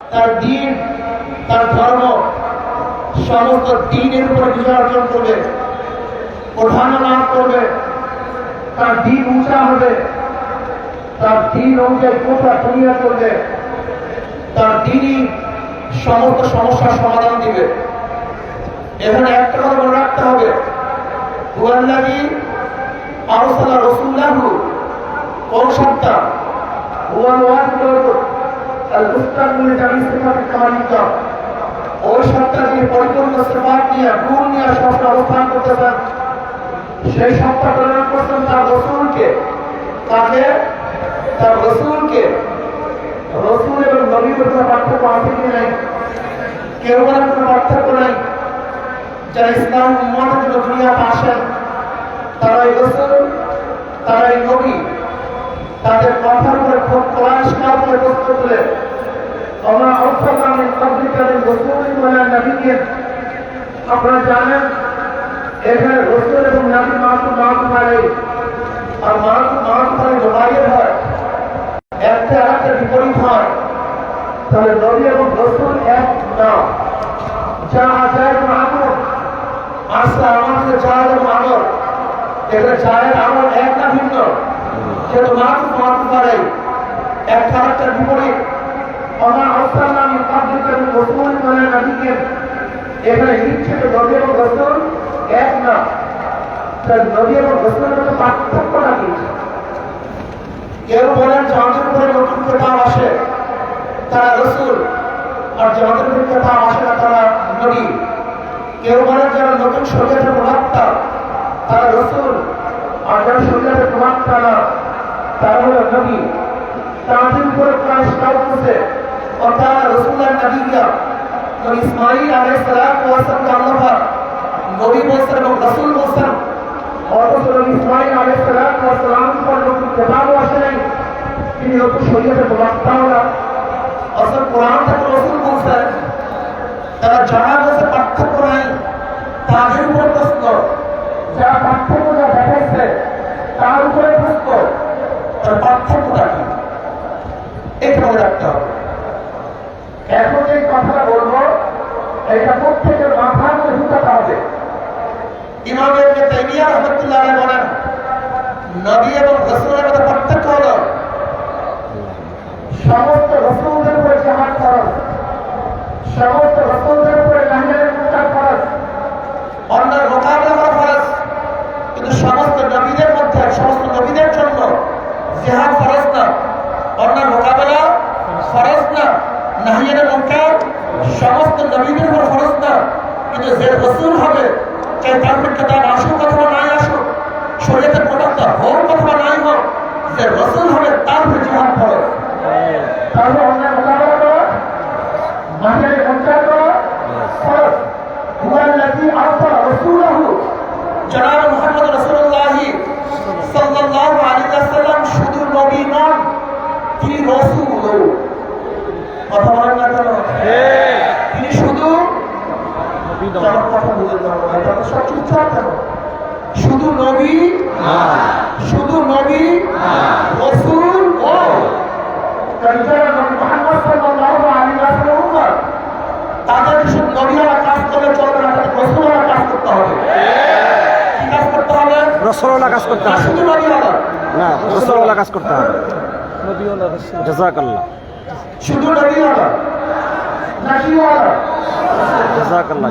তার দিন, তার ধর্ম, সমস্ত দিনের উপর বিজয় অর্জন করবে, প্রধান লাভ করবে, তার দিন উঁচা হবে, তার দিন অনুযায়ী কোথা দুনিয়া করবে তার দিনই সমস্ত সমস্যার সমাধান দিবে। এখানে একটা কথা মনে রাখতে হবে, হুয়াল্লাহি আরসালা রাসূলাহু কোন সত্তা, হুয়াল আল মুস্তাকিম জামি সিফাত কামালিকা ওই সত্তা যিনি পরিপূর্ণ সিফাত নিয়ে গুণ অবস্থান করতেছেন সেই সত্তা প্রেরণ করছেন তার রসুলকে। তাকে, তার রসুলকে, রসুল এবং নবীর কোনো পার্থক্য নাই? কেউ কোনো পার্থক্য নাই? যারা ইসলাম দুনিয়াতে আসেন তারা এই রসুল, তারা এই নবী। তাদের কথার উপরে খুব পরিষ্কার করে প্রশ্ন তুলে আমরা অর্থাৎ আমি কবলিকারের রসুল মানে নবীকে আপনারা জানেন এখানে রসুল এবং নবী মাহবুব মাহবুব আলাই আর মাহবুব মাহবুব আলাই জমাইয়ে হয় একটা আরেকটা বিপরীত হয় তাহলে নবী এবং রসুল এক না যা আচার্য আমল আসলে আমাদের চায়ের এবং আমল এখানে চায়ের আমল এক না ভিন্ন সেটা মাহবুব মাহবুব আলাই একটা আরেকটা বিপরীত আমার পাবলিক এবং রসুল মানে নবীকে এখানে ইচ্ছে তো এবং এক না। তার নবী এবং নতুন কেতাব আসে তারা রসুল, আর যাদের উপরে আসে না তারা নবী। কেউ যারা নতুন শরীয়তের প্রভাবটা তারা রসুল, আর যারা শরীয়তের প্রভাবটা না, তারা হলো নবী। তাদের উপরে প্রায় স্কাউট করছে অর্থাৎ রসুল্লাহ নবীরা তো ইসমাইল আলাইহিস সালাম ওয়াসাল্লাম আল্লাহ নবী বলছেন এবং রসুল বলছেন অথচ নবী ইসমাইল আলাইহিস সালাম ওয়াসাল্লাম পর নতুন কেতাবও আসে নাই তিনি নতুন শরীয়তের প্রবক্তাও না অর্থাৎ কোরআন থেকে রসুল বলছেন তারা যারা বলছে পার্থক্য নাই তাদের উপর প্রশ্ন যারা পার্থক্যটা দেখাইছে তার উপরে প্রশ্ন তার পার্থক্যটা কি এটা মনে রাখতে হবে এখন যে কথাটা বলব এটা প্রত্যেকের মাথার মধ্যে ঢুকাতে হবে। ইমাম ইবনে তাইমিয়া রাহমাতুল্লাহ আলাইহি বলেন নবী এবং রাসূলের মধ্যে পার্থক্য হলো সমস্ত রাসূলদের উপরে জাহাজ ফরজ সমস্ত রাসূলদের উপরে নাহিয়ানের মুনকার ফরজ অন্যের মোকাবিলা করা ফরজ কিন্তু সমস্ত নবীদের মধ্যে সমস্ত নবীদের জন্য জিহাদ ফরজ না অন্যের মোকাবেলা ফরজ না নাহিয়ানের মুনকার সমস্ত নবীদের উপর ফরজ না কিন্তু যে রসুল হবে চাই তার কেতাব আসুক অথবা নাই আসুক শরীয়তের প্রবক্তা হোক অথবা নাই হোক যে রসুল হবে তার উপর জিহাদ ফরজ তাহলে অন্যের মোকাবেলা করা মানুষের উদ্ধার করা। ফরজ। হুয়াল লাযী জনাব মুহাম্মদ রাসূলুল্লাহ সাল্লাল্লাহু আলাইহি ওয়াসাল্লাম শুধু নবী নন তিনি রাসূল কথা বলেন না কেন? তিনি শুধু কথা বুঝে যাব শুধু নবী শুধু নবী রসুল ও। রসরওয়ালা কাজ করতে হবে। না রসরওয়ালা কাজ করতে হবে। জাজাকাল্লাহ। শুধু জাজাকাল্লাহ জাজাকাল্লাহ।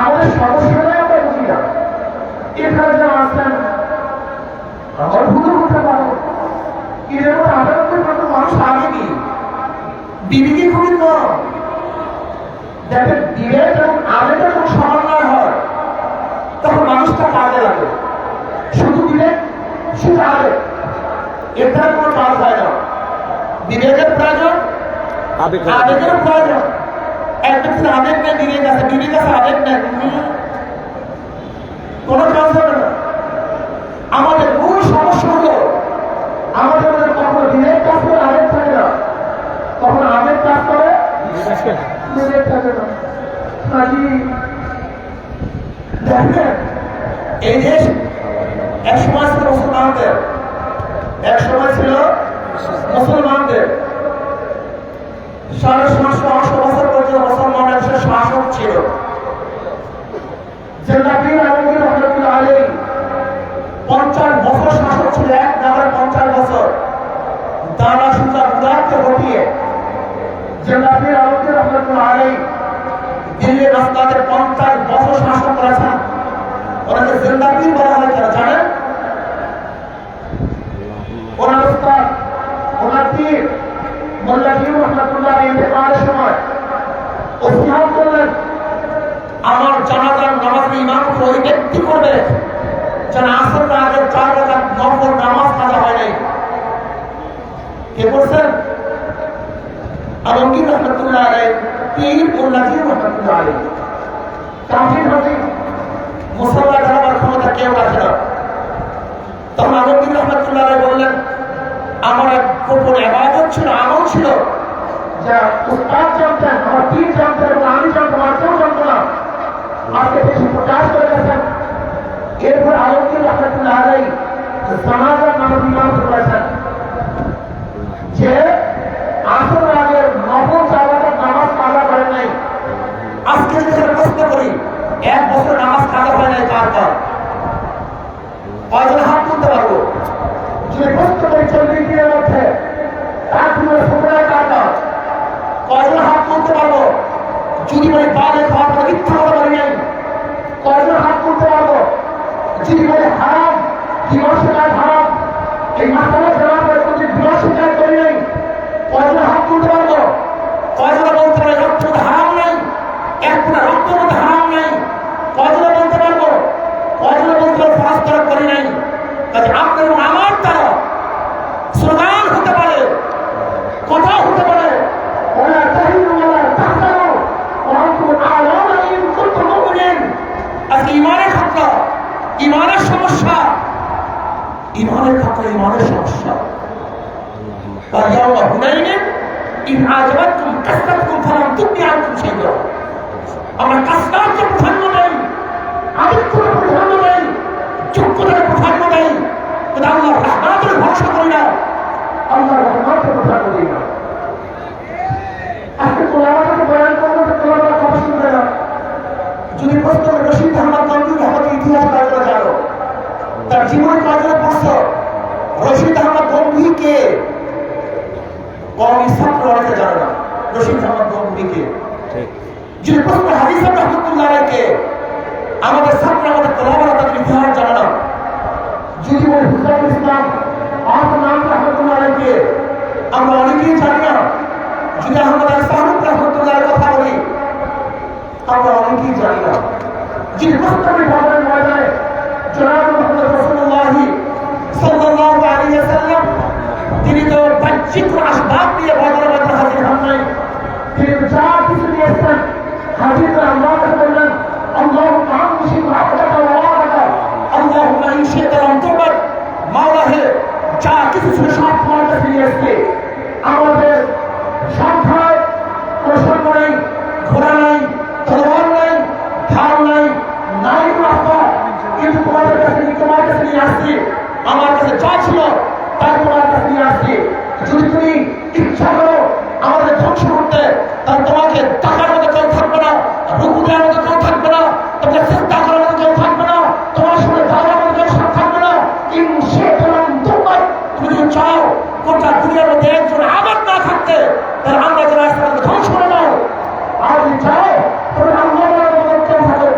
আমাদের সমস্যাটাই আমরা বুঝি না এখানে যারা আসছেন আমার ভুল হতে পারে এর মধ্যে আটানব্বই পার্সেন্ট মানুষ আগেনি বিবিকে খুবই কম দেখেন বিবেক এবং আবেগের যখন সমন্বয় হয় তখন মানুষটা কাজে লাগে। শুধু বিবেক শুধু আবেগ। এর দ্বারা কোনো কাজ হয় না। বিবেকের প্রয়োজন আবেগ আবেগের প্রয়োজন। এক ব্যক্তির আবেগ নেই বিবেক আছে বিবেক আছে আবেগ নেই হুম। কোনো কাজ হবে না আমাদের মূল সমস্যা হলো আমাদের মধ্যে কখনো বিবেক কাজ করে আবেগ থাকে না কখনো আবেগ কাজ করে বিবেক থাকে না কাজী দেখেন এই দেশ এক সময় ছিল মুসলমানদের এক সময় ছিল মুসলমানদের সাড়ে সাতশো আটশো বছর পর্যন্ত মুসলমানের সে শাসক ছিল যে নবীর আলমগীর রহমতুল্লাহ আলী পঞ্চাশ বছর শাসক ছিল এক নামের পঞ্চাশ বছর দানা উদারকে ঘটিয়ে যে নবীর আলমগীর রহমতুল্লাহ আলী দিল্লি রাস্তাতে পঞ্চাশ বছর শাসন করেছেন। ওনাকে জিন্দাবি বলা হয় কেন জানেন? ওনার উস্তাদ ওনার পীর মোল্লা রহমতুল্লাহ ইন্তেকালের সময় ওসিহাম করলেন, আমার জানাজার নামাজের ইমাম ওই ব্যক্তি করবে। যেন আসর আগে চার রাকাত নফল নামাজ কাজা হয় নাই। কে বলছেন আলমগীর রহমতুল্লাহ আলাই পীর মোল্লা জিউ রহমতুল্লাহ আলাই কাফির হতে মুসল্লা দাঁড়াবার ক্ষমতা কেউ রাখে না তখন আলমগীর রহমতুল্লাহ আলাই বললেন আমার এক গোপন আবাদত ছিল আমল ছিল যা উস্তাদ জানতেন আমার পীর জানতেন এবং আমি জানতাম আর কেউ জানতো না আজকে বেশি প্রকাশ করে গেছেন এরপর আলমগীর রহমতুল্লাহ আলাই জানাজার রাজনীতি আর খুশি করো। আমরা কাজটাকে প্রাধান্য দেই আদিত্যকে প্রাধান্য দেই যোগ্যতাকে প্রাধান্য দেই কিন্তু আল্লাহ রহমাতের ভরসা করি না। আল্লাহ রহমাতকে প্রাধান্য দিই না। আজকে তোলামাকে বয়ান করব তোলামা কথা শুনবে না। যদি প্রশ্ন রশিদ আহমদ গান্ধী আমাদের জানো না। রশিদ আহমদ গম্ভীর কে? ঠিক। যদি প্রশ্ন হাদিস রহমতুল্লাহ কে আমাদের ছাত্র আমাদের তোলাবারা তাদের ইতিহাস জানে না যদি বলি হুসাইন ইসলাম আহমদ নাম রহমতুল্লাহ কে আমরা অনেকেই জানি না। যদি আহমদ আল সাহুদ রহমতুল্লাহ কথা বলি আমরা অনেকেই জানি না। যিনি প্রস্তাবে ভবনের ময়দানে জনাব মোহাম্মদ রসুল্লাহি সাল্লাল্লাহু আলাইহি ওয়াসাল্লাম তিনি তো বাহ্যিক আসবাব দিয়ে মধ্যে হাজির হন নাই। তিনি তো যা কিছু নিয়ে এসছেন হাজির আল্লাহ বললেন আল্লাহ মাওলা হে যা কিছু ছিল সব তোমার কাছে নিয়ে এসছে আমাদের সংখ্যায় প্রসঙ্গ নেই ঘোড়া নাই তলোয়ার নাই ঢাল নাই নাই রাস্তা কিন্তু তোমাদের কাছে নিয়ে- তোমার কাছে নিয়ে আসছি আমার কাছে যা ছিল তাই তোমার কাছে নিয়ে আসছি যদি তুমি ইচ্ছা করো আমাদের ধ্বংস করতে তাহলে তোমাকে টাকার মতো কেউ থাকবে না রুকু দেওয়ার মতো কেউ থাকবে না তোমাকে চিন্তা করার মতো কেউ থাকবে না তোমার সঙ্গে যাওয়ার মতো কেউ সাথে থাকবে না ইন সে তোমার তোমার তুমি যদি চাও গোটা দুনিয়ার মধ্যে একজন আবার না থাকতে তাহলে আমরা যেন রাস্তাটাকে ধ্বংস করে দাও আর যদি চাও তবে আল্লাহ মতো কেউ থাকো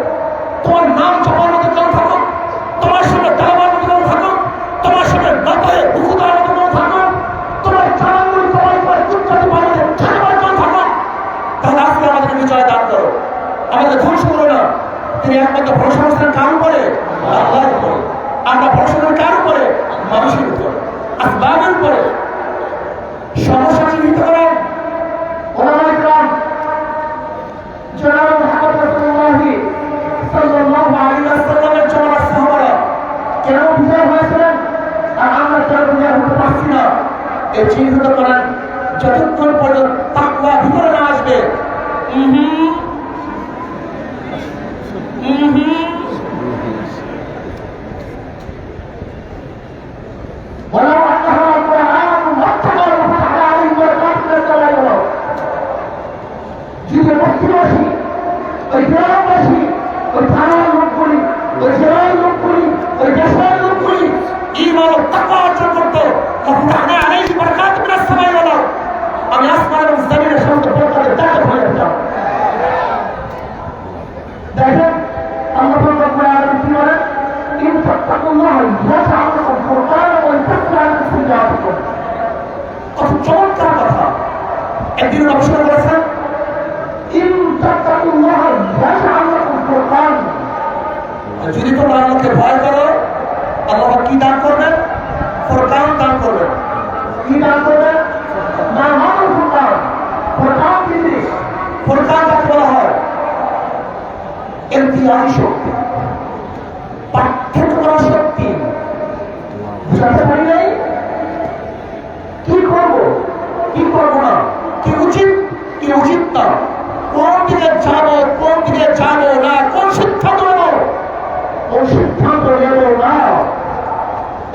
তোমার নাম জপার মতো কেউ থাকো তোমার সঙ্গে দাবার মতো কেউ থাকো তোমার সঙ্গে নপায়ে বুকু দেওয়ার মতো কেউ থাকো ইসলামের উপরে সমস্যা চিহ্নিত করেন ওলামা ইকরাম জনাব মুহাম্মদ রাসূলুল্লাহি সাল্লাল্লাহু আলাইহি ওয়াসাল্লামের জমানার সাহাবারা কেন বিজয় হয়েছিলেন আর আমরা কেন বিজয় হতে না? এই চিহ্নিত করেন, যতক্ষণ পর্যন্ত তাকওয়া ভিতরে না আসবে। উহুম লাকুম ফুরকান যদি তোমরা আল্লাহকে ভয় করো, আল্লাহ কি দান করবেন ফুরকান দান করবেন কি দান করবেন ফুরকান ফুরকান বলা হয় ইমতিয়াজি শক্তি পার্থক্য করার শক্তি বুঝাতে পারি নাই কি করব কি করব না কি উচিত কি উচিত না কোন দিকে যাব কোন দিকে যাব না, কোন সিদ্ধান্ত নেব কোন সিদ্ধান্ত নেব না।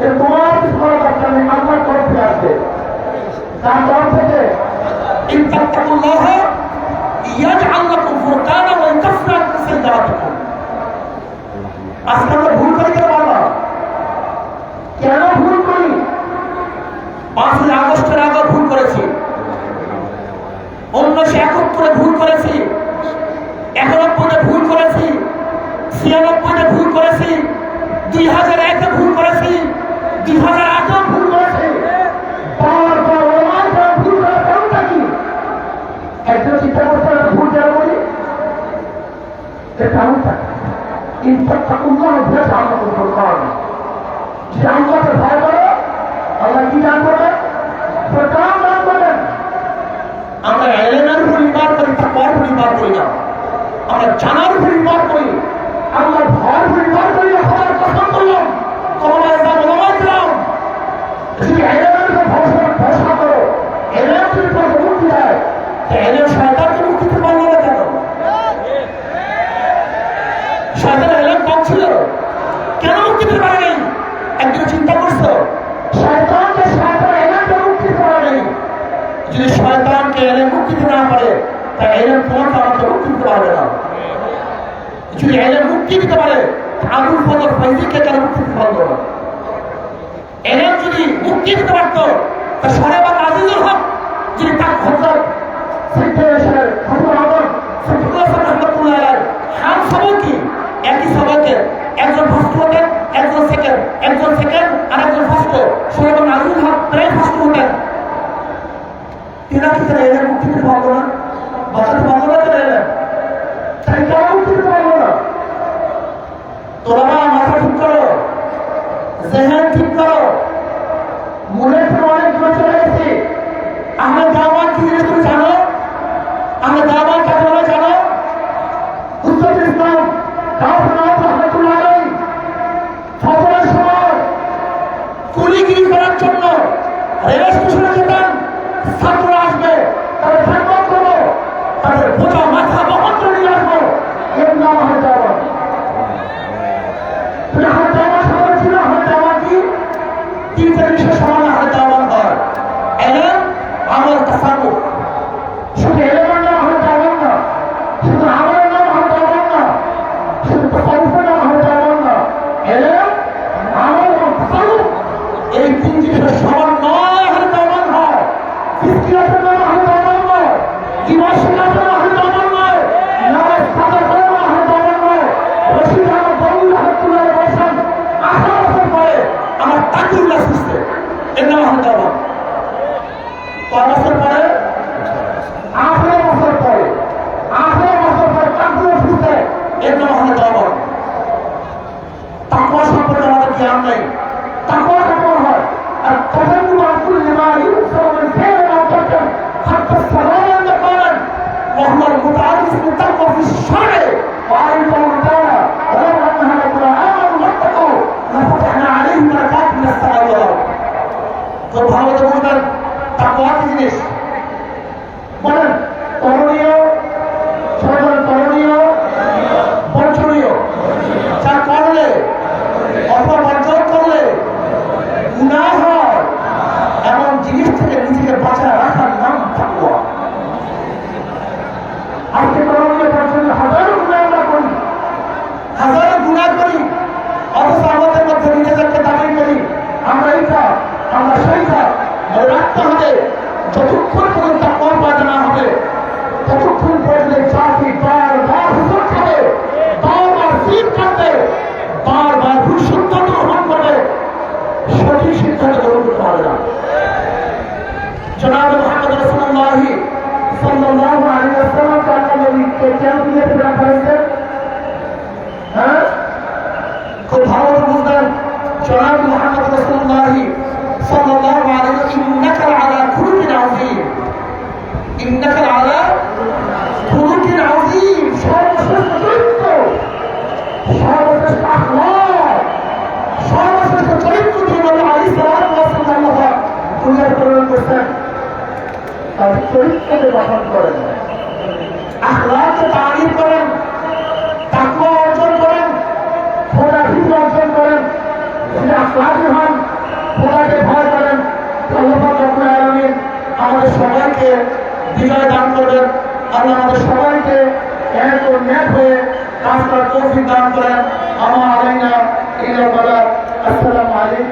এর তোমার করা দরকার নেই আমার আসবে। তার থেকে ইন্তাকুল্লাহ ইয়াজআল লাকুম ভুল করি কেন বারবার কেন ভুল করি? পাঁচই আগস্টের আগে ভুল করেছি। উনিশশো একাত্তরে ভুল করেছি। একানব্বইতে ভুল করেছি ছিয়ানব্বইতে ভুল করেছি দুই হাজার একে ভুল করেছি দুই হাজার আটে ভুল করেছি একজন চিন্তা করতে ভুল কেন বলি এর কারণটা ইন তাত্তাকুল্লাহ ইয়াজআল লাকুম ফুরকান যে আল্লাহকে ভয় করো, আল্লাহ কি দান করবেন ফুরকান দান করবেন আমরা এলেমের উপর করি উপর ইমান করি না। আমরা জানার উপর ইমান করি আল্লাহ ভয়ের উপর ইমান করি খবর কসম করলাম তোমার ইসলাম ওলামাই দিলাম যদি এলেমের উপর ভরসা ভরসা করো এলেম যদি তোমাকে মুক্তি দেয় তো এলেম শয়তানকে মুক্তি দিতে পারল না কেন শয়তান এলেম কম ছিল কেন মুক্তি দিতে পারে নাই একদিন চিন্তা করছ শয়তানকে শয়তান এলেমকে মুক্তি দিতে পারে নাই যদি শয়তানকে এলেম মুক্তি দিতে না পারে তা এলেম তোমাকে আমাকে মুক্তি দিতে পারবে না যদি এলেম মুক্তি দিতে পারে আবুল ফজর ফৈজিকে কেন মুক্তি দিতে পারল না এলেম যদি মুক্তি দিতে পারতো। তা সারেবাদ আজিজুল হক, যিনি তার হজরত একই সবাইকে একজন ফার্স্ট হতেন একজন সেকেন্ড একজন সেকেন্ড আর একজন ফার্স্ট সুরেবাদ আজিজুল হক প্রায় ফার্স্ট হতেন তিনা কি তারা এলেম মুক্তি দিতে পারল না, বাঁচাতে পারল না তারা এলেম তাই কেন মুক্তি দিতে পারল মাথা ঠিক করো, জেহেন ঠিক করো মনে তো অনেক দূরে চলে গেছি আমরা দাওয়ান কি জিনিস তুমি জানো? আমরা দাওয়ান কাকে বলে, জানো? হুজুর ইসলাম ফজরের সময় কুলিগিরি করার জন্য রেল স্টেশনে যেতেন আমল জনাব মোহাম্মদ রসুল্লাহি সাল্লাল্লাহু আলাইহি ওয়াসাল্লাম কাকে নবীকে কেন দুনিয়াতে রাখা হয়েছে? হ্যাঁ? খুব ভালো করে বুঝবেন জনাব মোহাম্মদ রসুল্লাহি সাল্লাল্লাহু আলাইহি ওয়াসাল্লাম ইন্নাকা আলা খুলুকিন আযীম। ইন্নাকা আলা খুলুকিন আযীম। সর্বশ্রেষ্ঠ চরিত্র। সর্বশ্রেষ্ঠ আখলাক সর্বশ্রেষ্ঠ চরিত্র দিয়ে নবী আলাইহিস সালাতু ওয়াস সালাম আল্লাহ দুনিয়ায় প্রেরণ করছেন। তার চরিত্রকে গঠন করেন। আখলাকে তারিফ করেন তাকে অর্জন করেন খোলাফি অর্জন করেন। যিনি আখলাকি হন খোলাকে ভয় করেন। আমাদের সবাইকে বিজয় দান করেন আল্লাহ আমাদের সবাইকে এক ও ন্যাক হয়ে কাজ করার কঠিন দান করেন। আমার আলাইনা ইলা বলা আসসালামু আলাইকুম।